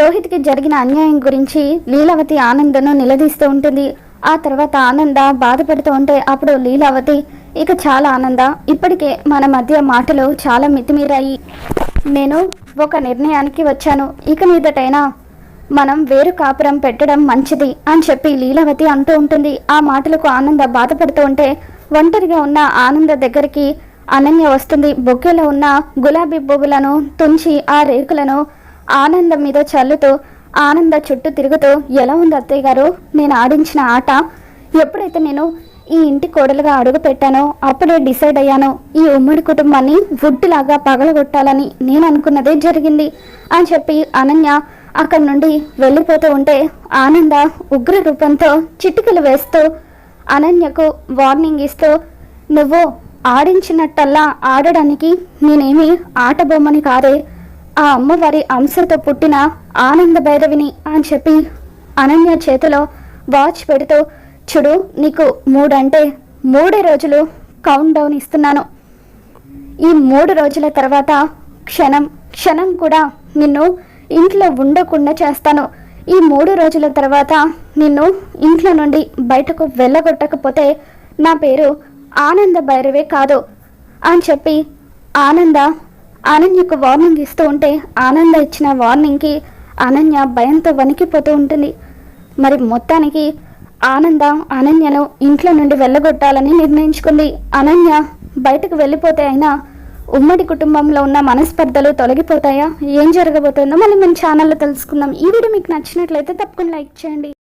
రోహిత్కి జరిగిన అన్యాయం గురించి లీలావతి ఆనందను నిలదీస్తూ ఉంటుంది. ఆ తర్వాత ఆనంద బాధపడుతూ ఉంటే అప్పుడు లీలావతి ఇక చాలా ఆనంద ఇప్పటికే మన మధ్య మాటలు చాలా మితిమీరాయి. నేను ఒక నిర్ణయానికి వచ్చాను. ఇక మీదటైనా మనం వేరు కాపురం పెట్టడం మంచిది అని చెప్పి లీలావతి అంటూ ఉంటుంది. ఆ మాటలకు ఆనంద బాధపడుతూ ఉంటే ఒంటరిగా ఉన్న ఆనంద దగ్గరికి అనన్య వస్తుంది. బొక్కెలో ఉన్న గులాబీ పువ్వులను తుంచి ఆ రేకులను ఆనందం మీద చల్లుతూ ఆనంద చుట్టూ తిరుగుతూ ఎలా ఉంది అత్తయ్య గారు? నేను ఆడించిన ఆట. ఎప్పుడైతే నేను ఈ ఇంటి కోడలుగా అడుగు పెట్టానో అప్పుడే డిసైడ్ అయ్యాను. ఈ ఉమ్మడి కుటుంబాన్ని వుడ్లాగా పగలగొట్టాలని నేను అనుకున్నదే జరిగింది అని చెప్పి అనన్య అక్కడి నుండి వెళ్ళిపోతూ ఉంటే ఆనంద ఉగ్ర రూపంతో చిటికలు వేస్తూ అనన్యకు వార్నింగ్ ఇస్తూ నువ్వు ఆడించినట్టల్లా ఆడడానికి నేనేమి ఆట బొమ్మని కాదే. ఆ అమ్మవారి అంశతో పుట్టిన ఆనంద భైరవిని అని చెప్పి అనన్య చేతిలో వాచ్ పెడుతూ చూడు నీకు మూడంటే మూడే రోజులు కౌంట్ డౌన్ ఇస్తున్నాను. ఈ మూడు రోజుల తర్వాత క్షణం క్షణం కూడా నిన్ను ఇంట్లో ఉండకుండా చేస్తాను. ఈ మూడు రోజుల తర్వాత నిన్ను ఇంట్లో నుండి బయటకు వెళ్ళగొట్టకపోతే నా పేరు ఆనంద భైరవే కాదు అని చెప్పి ఆనంద అనన్యకు వార్నింగ్ ఇస్తూ ఉంటే ఆనంద ఇచ్చిన వార్నింగ్కి అనన్య భయంతో వణికిపోతూ ఉంటుంది. మరి మొత్తానికి ఆనంద అనన్యను ఇంట్లో నుండి వెళ్ళగొట్టాలని నిర్ణయించుకుంది. అనన్య బయటకు వెళ్ళిపోతే అయినా ఉమ్మడి కుటుంబంలో ఉన్న మనస్పర్ధలు తొలగిపోతాయా? ఏం జరగబోతుందో మళ్ళీ మన ఛానల్లో తెలుసుకుందాం. ఈ వీడియో మీకు నచ్చినట్లయితే తప్పకుండా లైక్ చేయండి.